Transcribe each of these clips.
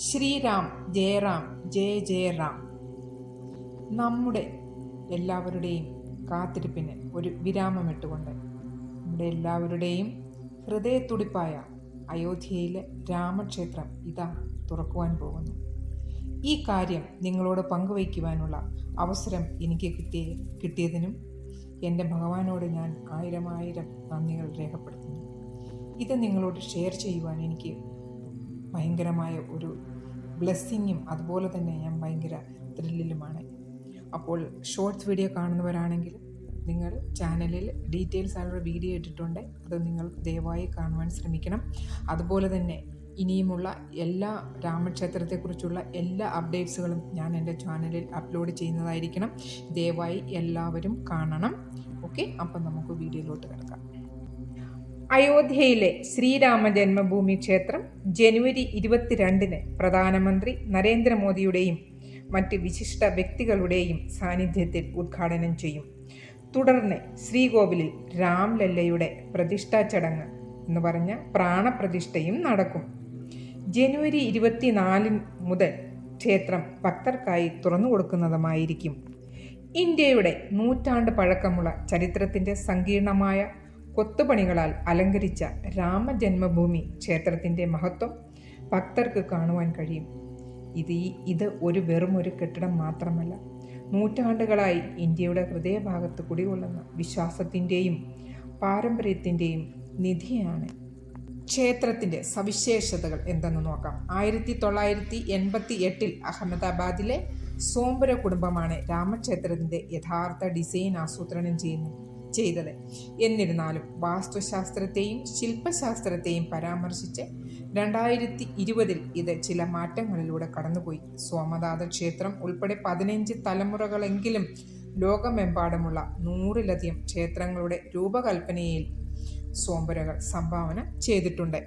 ശ്രീറാം ജയറാം ജയ ജയ റാം നമ്മുടെ എല്ലാവരുടെയും കാത്തിരിപ്പിന് ഒരു വിരാമമിട്ടുകൊണ്ട് നമ്മുടെ എല്ലാവരുടെയും ഹൃദയത്തുടിപ്പായ അയോധ്യയിലെ രാമക്ഷേത്രം ഇതാ തുറക്കുവാൻ പോകുന്നു. ഈ കാര്യം നിങ്ങളോട് പങ്കുവയ്ക്കുവാനുള്ള അവസരം എനിക്ക് കിട്ടിയ കിട്ടിയതിനും എന്റെ ഭഗവാനോട് ഞാൻ ആയിരം ആയിരം നന്ദികൾ രേഖപ്പെടുത്തുന്നു. ഇത് നിങ്ങളോട് ഷെയർ ചെയ്യുവാൻ എനിക്ക് ഭയങ്കരമായ ഒരു ബ്ലെസ്സിങ്ങും അതുപോലെ തന്നെ ഞാൻ ഭയങ്കര ത്രില്ലിലുമാണ്. അപ്പോൾ ഷോർട്സ് വീഡിയോ കാണുന്നവരാണെങ്കിൽ നിങ്ങൾ ചാനലിൽ ഡീറ്റെയിൽസ് ആയുള്ള വീഡിയോ ഇട്ടിട്ടുണ്ട്. അത് നിങ്ങൾ ദയവായി കാണുവാൻ ശ്രമിക്കണം. അതുപോലെ തന്നെ ഇനിയുമുള്ള എല്ലാ രാമക്ഷേത്രത്തെക്കുറിച്ചുള്ള എല്ലാ അപ്ഡേറ്റ്സുകളും ഞാൻ എന്റെ ചാനലിൽ അപ്ലോഡ് ചെയ്യുന്നതായിരിക്കണം. ദയവായി എല്ലാവരും കാണണം. ഓക്കെ അപ്പം നമുക്ക് വീഡിയോയിലോട്ട് കിടക്കാം. അയോധ്യയിലെ ശ്രീരാമ ജന്മഭൂമി ക്ഷേത്രം ജനുവരി ഇരുപത്തിരണ്ടിന് പ്രധാനമന്ത്രി നരേന്ദ്രമോദിയുടെയും മറ്റ് വിശിഷ്ട വ്യക്തികളുടെയും സാന്നിധ്യത്തിൽ ഉദ്ഘാടനം ചെയ്യും. തുടർന്ന് ശ്രീകോവിലിൽ രാംലല്ലയുടെ പ്രതിഷ്ഠാ ചടങ്ങ് എന്ന് പറഞ്ഞ പ്രാണപ്രതിഷ്ഠയും നടക്കും. ജനുവരി ഇരുപത്തിനാലിന് മുതൽ ക്ഷേത്രം ഭക്തർക്കായി തുറന്നു കൊടുക്കുന്നതുമായിരിക്കും. ഇന്ത്യയുടെ നൂറ്റാണ്ട് പഴക്കമുള്ള ചരിത്രത്തിന്റെ സങ്കീർണമായ കൊത്തുപണികളാൽ അലങ്കരിച്ച രാമജന്മഭൂമി ക്ഷേത്രത്തിന്റെ മഹത്വം ഭക്തർക്ക് കാണുവാൻ കഴിയും. ഇത് ഇത് ഒരു വെറും ഒരു കെട്ടിടം മാത്രമല്ല നൂറ്റാണ്ടുകളായി ഇന്ത്യയുടെ ഹൃദയഭാഗത്ത് കുടികൊള്ളുന്ന വിശ്വാസത്തിന്റെയും പാരമ്പര്യത്തിന്റെയും നിധിയാണ് ക്ഷേത്രത്തിന്റെ സവിശേഷതകൾ എന്തെന്ന് നോക്കാം. ആയിരത്തി തൊള്ളായിരത്തി എൺപത്തി എട്ടിൽ അഹമ്മദാബാദിലെ സോംബര കുടുംബമാണ് രാമക്ഷേത്രത്തിന്റെ യഥാർത്ഥ ഡിസൈൻ ആസൂത്രണം ചെയ്യുന്നത്. ചെയ്തത്. എന്നിരുന്നാലും വാസ്തുശാസ്ത്രത്തെയും ശില്പശാസ്ത്രത്തെയും പരാമർശിച്ച് രണ്ടായിരത്തി ഇരുപതിൽ ഇത് ചില മാറ്റങ്ങളിലൂടെ കടന്നുപോയി. സോമനാഥ ക്ഷേത്രം ഉൾപ്പെടെ പതിനഞ്ച് തലമുറകളെങ്കിലും ലോകമെമ്പാടുമുള്ള നൂറിലധികം ക്ഷേത്രങ്ങളുടെ രൂപകൽപ്പനയിൽ സോംബരകൾ സംഭാവന ചെയ്തിട്ടുണ്ട്.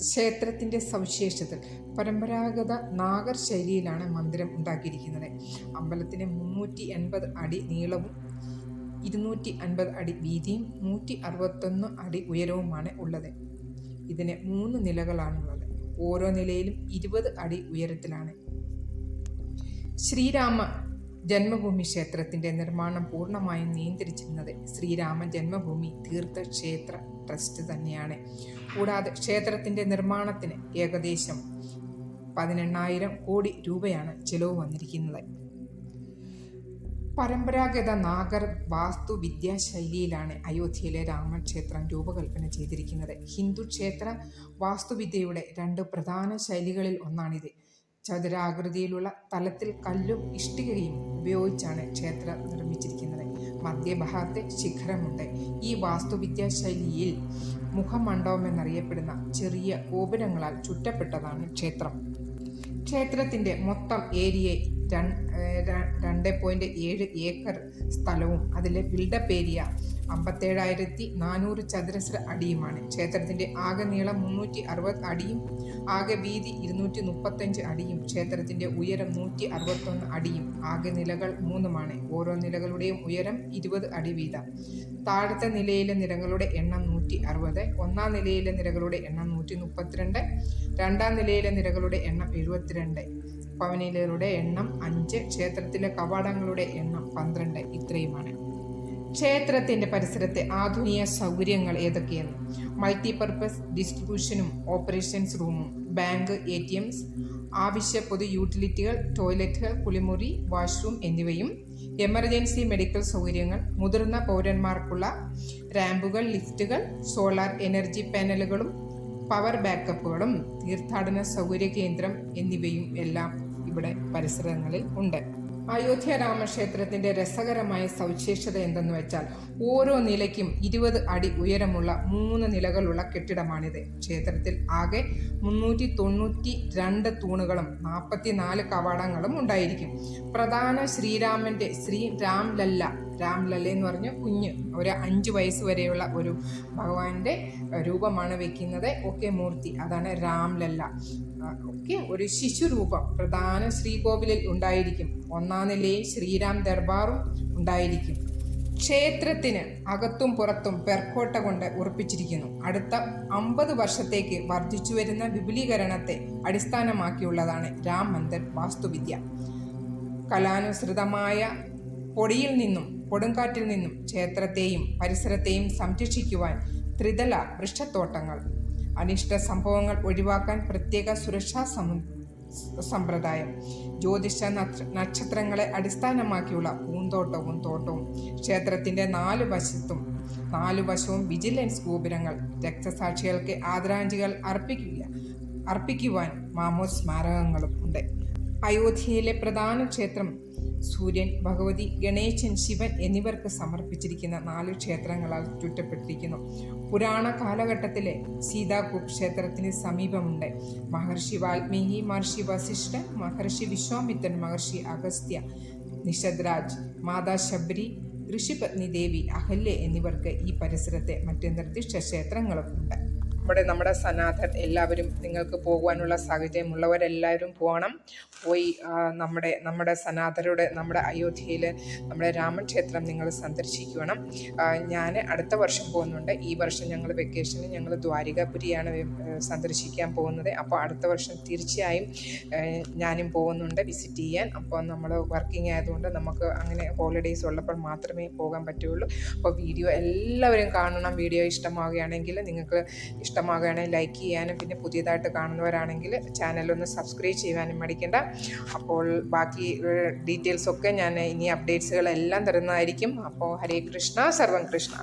ക്ഷേത്രത്തിന്റെ സവിശേഷത പരമ്പരാഗത നാഗർ ശൈലിയിലാണ് മന്ദിരം ഉണ്ടാക്കിയിരിക്കുന്നത്. അമ്പലത്തിന് മുന്നൂറ്റി എൺപത് അടി നീളവും ഇരുന്നൂറ്റി അൻപത് അടി വീതിയും നൂറ്റി അറുപത്തൊന്ന് അടി ഉയരവുമാണ് ഉള്ളത്. ഇതിന് മൂന്ന് നിലകളാണുള്ളത്. ഓരോ നിലയിലും ഇരുപത് അടി ഉയരത്തിലാണ്. ശ്രീരാമ ജന്മഭൂമി ക്ഷേത്രത്തിന്റെ നിർമ്മാണം പൂർണമായും നിയന്ത്രിച്ചിരുന്നത് ശ്രീരാമ ജന്മഭൂമി തീർത്ഥക്ഷേത്ര ട്രസ്റ്റ് തന്നെയാണ്. കൂടാതെ ക്ഷേത്രത്തിന്റെ നിർമ്മാണത്തിന് ഏകദേശം പതിനെണ്ണായിരം കോടി രൂപയാണ് ചെലവ് വന്നിരിക്കുന്നത്. പരമ്പരാഗത നാഗർ വാസ്തുവിദ്യാ ശൈലിയിലാണ് അയോധ്യയിലെ രാമക്ഷേത്രം രൂപകൽപ്പന ചെയ്തിരിക്കുന്നത്. ഹിന്ദു ക്ഷേത്ര വാസ്തുവിദ്യയുടെ രണ്ട് പ്രധാന ശൈലികളിൽ ഒന്നാണിത്. ചതുരാകൃതിയിലുള്ള തലത്തിൽ കല്ലും ഇഷ്ടികയും ഉപയോഗിച്ചാണ് ക്ഷേത്രം നിർമ്മിച്ചിരിക്കുന്നത്. മധ്യഭാഗത്തെ ശിഖരമുണ്ട്. ഈ വാസ്തുവിദ്യാ ശൈലിയിൽ മുഖമണ്ഡപം എന്നറിയപ്പെടുന്ന ചെറിയ ഗോപുരങ്ങളാൽ ചുറ്റപ്പെട്ടതാണ് ക്ഷേത്രം. ക്ഷേത്രത്തിന്റെ മൊത്തം ഏരിയ രണ്ട് പോയിന്റ് ഏഴ് ഏക്കർ സ്ഥലവും അതിലെ ബിൽഡപ്പ് ഏരിയ അമ്പത്തേഴായിരത്തി നാനൂറ് ചതുരശ്ര അടിയുമാണ്. ക്ഷേത്രത്തിന്റെ ആകെ നീളം മുന്നൂറ്റി അറുപത് അടിയും ആകെ വീതി ഇരുന്നൂറ്റി മുപ്പത്തഞ്ച് അടിയും ക്ഷേത്രത്തിന്റെ ഉയരം നൂറ്റി അറുപത്തൊന്ന് അടിയും ആകെ നിലകൾ മൂന്നുമാണ്. ഓരോ നിലകളുടെയും ഉയരം ഇരുപത് അടി വീതം. താഴത്തെ നിലയിലെ നിരകളുടെ എണ്ണം നൂറ്റി അറുപത് ഒന്നാം നിലയിലെ നിരകളുടെ എണ്ണം നൂറ്റി മുപ്പത്തിരണ്ട് രണ്ടാം നിലയിലെ നിരകളുടെ എണ്ണം എഴുപത്തിരണ്ട്. പവനിലകളുടെ എണ്ണം അഞ്ച് ക്ഷേത്രത്തിലെ കവാടങ്ങളുടെ എണ്ണം പന്ത്രണ്ട് ഇത്രയുമാണ്. ക്ഷേത്രത്തിന്റെ പരിസരത്തെ ആധുനിക സൗകര്യങ്ങൾ ഏതൊക്കെയെന്ന് മൾട്ടിപർപ്പസ് ഡിസ്ട്രിബ്യൂഷനും ഓപ്പറേഷൻസ് റൂമും ബാങ്ക് എ ടി എംസ് ആവശ്യ പൊതു യൂട്ടിലിറ്റികൾ ടോയ്ലറ്റുകൾ കുളിമുറി വാഷ്റൂം എന്നിവയും എമർജൻസി മെഡിക്കൽ സൗകര്യങ്ങൾ മുതിർന്ന പൗരന്മാർക്കുള്ള റാമ്പുകൾ ലിഫ്റ്റുകൾ സോളാർ എനർജി പാനലുകളും പവർ ബാക്കപ്പുകളും തീർത്ഥാടന സൗകര്യ കേന്ദ്രം എന്നിവയും എല്ലാം ഇവിടെ പരിസരങ്ങളിൽ ഉണ്ട്. അയോധ്യ രാമക്ഷേത്രത്തിന്റെ രസകരമായ സവിശേഷത എന്തെന്ന് വെച്ചാൽ ഓരോ നിലയ്ക്കും ഇരുപത് അടി ഉയരമുള്ള മൂന്ന് നിലകളുള്ള കെട്ടിടമാണിത്. ക്ഷേത്രത്തിൽ ആകെ മുന്നൂറ്റി തൊണ്ണൂറ്റി രണ്ട് തൂണുകളും നാൽപ്പത്തിനാല് കവാടങ്ങളും ഉണ്ടായിരിക്കും. പ്രധാന ശ്രീരാമന്റെ ശ്രീ രാംലല്ല രാംലല്ല എന്ന് പറഞ്ഞ കുഞ്ഞ് ഒരു അഞ്ച് വയസ്സ് വരെയുള്ള ഒരു ഭഗവാന്റെ രൂപമാണ് വെക്കുന്നത്. ഒക്കെ മൂർത്തി അതാണ് രാംലല്ല. ഒക്കെ ഒരു ശിശുരൂപം പ്രധാന ശ്രീകോവിലിൽ ഉണ്ടായിരിക്കും. ഒന്നാം നിലയിൽ ശ്രീരാം ദർബാറും ഉണ്ടായിരിക്കും. ക്ഷേത്രത്തിന് അകത്തും പുറത്തും പെർക്കോട്ട കൊണ്ട് ഉറപ്പിച്ചിരിക്കുന്നു. അടുത്ത അമ്പത് വർഷത്തേക്ക് വർദ്ധിച്ചു വരുന്ന വിപുലീകരണത്തെ അടിസ്ഥാനമാക്കിയുള്ളതാണ് രാം മന്ദിർ വാസ്തുവിദ്യ. കലാനുസൃതമായ പൊടിയിൽ നിന്നും കൊടുങ്കാറ്റിൽ നിന്നും ക്ഷേത്രത്തെയും പരിസരത്തെയും സംരക്ഷിക്കുവാൻ ത്രിതല വൃക്ഷത്തോട്ടങ്ങൾ. അനിഷ്ട സംഭവങ്ങൾ ഒഴിവാക്കാൻ പ്രത്യേക സുരക്ഷാ സമ്പ്രദായം. ജ്യോതിഷ നക്ഷത്രങ്ങളെ അടിസ്ഥാനമാക്കിയുള്ള പൂന്തോട്ടവും തോട്ടവും ക്ഷേത്രത്തിന്റെ നാല് വശത്തും നാലു വശവും വിജിലൻസ് ഗോപുരങ്ങൾ രക്തസാക്ഷികൾക്ക് ആദരാഞ്ജലികൾ അർപ്പിക്കുക അർപ്പിക്കുവാൻ മാമോസ് സ്മാരകങ്ങളും ഉണ്ട്. അയോധ്യയിലെ പ്രധാന ക്ഷേത്രം സൂര്യൻ ഭഗവതി ഗണേശൻ ശിവൻ എന്നിവർക്ക് സമർപ്പിച്ചിരിക്കുന്ന നാല് ക്ഷേത്രങ്ങളാൽ ചുറ്റപ്പെട്ടിരിക്കുന്നു. പുരാണ കാലഘട്ടത്തിലെ സീതാകൂപ്പ് ക്ഷേത്രത്തിന് സമീപമുണ്ട്. മഹർഷി വാൽമീകി മഹർഷി വസിഷ്ഠൻ മഹർഷി വിശ്വാമിത്രൻ മഹർഷി അഗസ്ത്യ നിഷദ്രാജ് മാതാ ശബരി ഋഷിപത്നി ദേവി അഹല്യ എന്നിവർക്ക് ഈ പരിസരത്തെ മറ്റ് നിർദ്ദിഷ്ട ക്ഷേത്രങ്ങളും ഉണ്ട്. നമ്മുടെ നമ്മുടെ സനാഥൻ എല്ലാവരും നിങ്ങൾക്ക് പോകുവാനുള്ള സാഹചര്യമുള്ളവരെല്ലാവരും പോകണം. പോയി നമ്മുടെ നമ്മുടെ സനാഥരുടെ നമ്മുടെ അയോധ്യയിൽ നമ്മുടെ രാമക്ഷേത്രം നിങ്ങൾ സന്ദർശിക്കണം. ഞാൻ അടുത്ത വർഷം പോകുന്നുണ്ട്. ഈ വർഷം ഞങ്ങൾ വെക്കേഷന് ഞങ്ങൾ ദ്വാരികാപുരിയാണ് സന്ദർശിക്കാൻ പോകുന്നത്. അപ്പോൾ അടുത്ത വർഷം തീർച്ചയായും ഞാനും പോകുന്നുണ്ട് വിസിറ്റ് ചെയ്യാൻ. അപ്പോൾ നമ്മൾ വർക്കിംഗ് ആയതുകൊണ്ട് നമുക്ക് അങ്ങനെ ഹോളിഡേയ്സ് ഉള്ളപ്പോൾ മാത്രമേ പോകാൻ പറ്റുള്ളൂ. അപ്പോൾ വീഡിയോ എല്ലാവരും കാണണം. വീഡിയോ ഇഷ്ടമാവുകയാണെങ്കിൽ നിങ്ങൾക്ക് ഇഷ്ടമാകുകയാണെങ്കിൽ ലൈക്ക് ചെയ്യാനും പിന്നെ പുതിയതായിട്ട് കാണുന്നവരാണെങ്കിൽ ചാനലൊന്ന് സബ്സ്ക്രൈബ് ചെയ്യാനും മടിക്കേണ്ട. അപ്പോൾ ബാക്കി ഡീറ്റെയിൽസൊക്കെ ഞാൻ ഇനി അപ്ഡേറ്റ്സുകളെല്ലാം തരുന്നതായിരിക്കും. അപ്പോൾ ഹരേ കൃഷ്ണ സർവം കൃഷ്ണ.